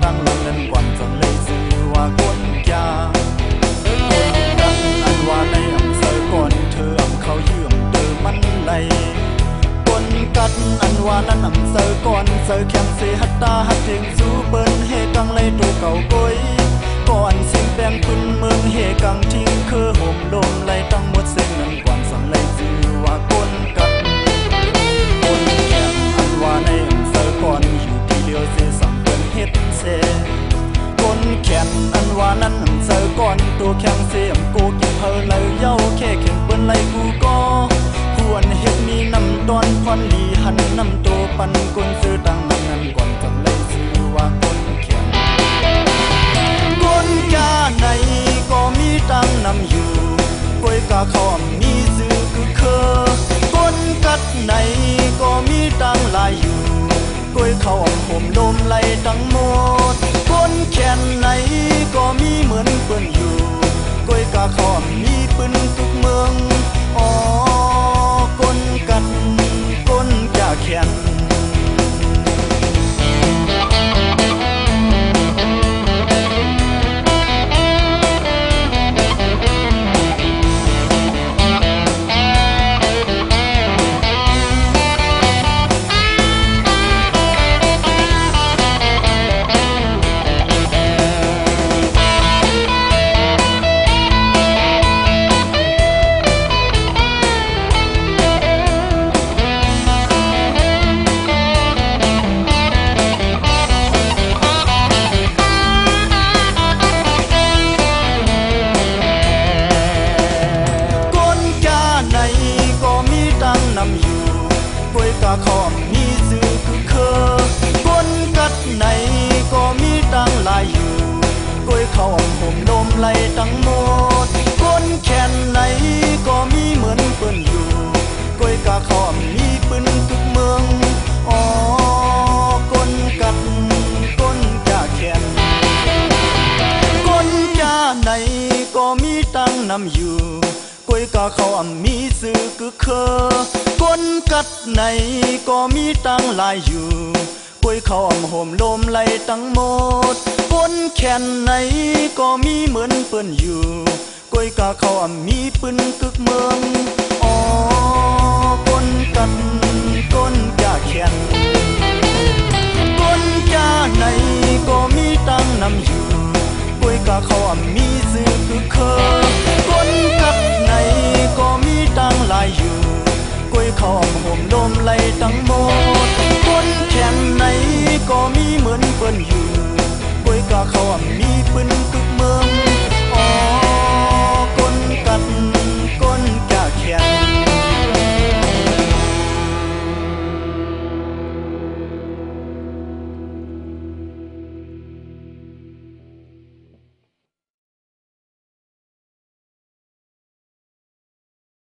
当人人观众类似话官家。คนว่าในอำเภอก่อนเธออำเขาเยื่อมเตอมันไหลคนกัดอันว่านั้นอำเสอก่อนเสอแข็งเสหัตตาหัดเทียงสูเปิ้นเฮกังเลยตัวเก่าก้อยก่อนสิ่งแปลงคุณเมืองเฮกังทิ้งคือห่มลมล ว่านั้นเสือก่อนตัวแข็งเสียมกูเก็บเพลเลยเย้าแค่แข็งเปิ้นไรกูก็ควรเห็ดมีน้ำตอนควันดีหันน้ำตัวปันกุนซื้อตังนั้นนั้นก่อนก่อเลยซื้อว่าคนแข็งคนกาในก็มีตังนำอยู่กวยกาขอมมีซื้อคือเคอคนกัดในก็มีตังลายอยู่ก้วยเขาอมผมลมไหลตั้งหมดคนแขนหน for me. ป่วยกะของมีซื้อคือเคอคนกัดไหนก็มีตังหลายอยู่ก้วยเข้าผมนมไหลตั้งหมดคนแขนไหนก็มีเหมือนเปิ้นอยู่ก้วยกะขอมมีปืนกึกเมืองอ๋อคนกัดคนกะแขนคนกะไหนก็มีตังนำอยู่ก้วยกะขาอ่ำมีซื้อคือเคอ นกัดไหนก็มีตั้งหลายอยู่ป่วยเขาอ่อมโหมลมไหลตั้งหมดปนแขนไหนก็มีเหมือนเปื้นอยู่ก้อยกาเขาอ่ำมีปืนกึกเมืองอ๋อก้นกันก้นกาแขนก้นกาไหนก็มีตั้งนำอยู่ก้อยกาเขาอ่ำมี ทั้งหมดคนแค่ไหนก็มีเหมือนเปิ้นอยู่ป่วยก็เขามีปืนคือ